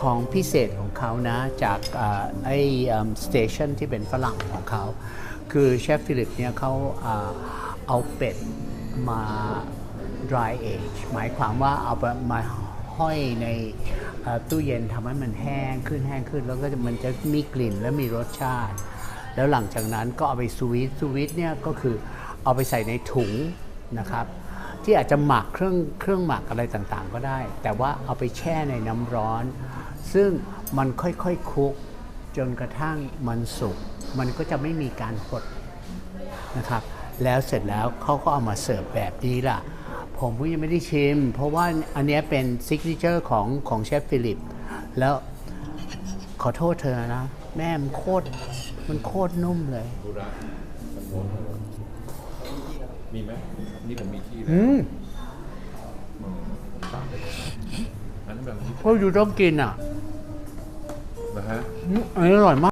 ของพิเศษของเขานะ จากอไอ้สเตชันที่เป็นฝรั่งของเขา คือเชฟฟิลิปเนี่ยเขาอเอาเป็ดมา dry age หมายความว่าเอาไปมาห้อยในตู้เย็นทำให้มันแห้งขึ้นแห้งขึ้น แล้วก็มันจะมีกลิ่นและมีรสชาติ แล้วหลังจากนั้นก็เอาไปสวีทสวีทเนี่ยก็คือเอาไปใส่ในถุงนะครับ ที่อาจจะหมักเครื่องเครื่องหมักอะไรต่างๆ ก็ได้ แต่ว่าเอาไปแช่ในน้ำร้อน ซึ่งมันค่อยๆคคุก จนกระทั่งมันสุก มันก็จะไม่มีการหดนะครับ แล้วเสร็จแล้วเขาก็เอามาเสิร์ฟแบบนี้ล่ะ ผมก็ยังไม่ได้ชิม เพราะว่าอันนี้เป็นซิกเนเจอร์ของของเชฟฟิลิป แล้วขอโทษเธอนะ แม่มันโคตรมันโคตรนุ่มเลยดูระ มีไหมนี่ผมมีที่แล้วอืมอันนั้นแบบนี้ก็อยู่ต้องกินอะนะฮะ อืมอันนี้อร่อยมาก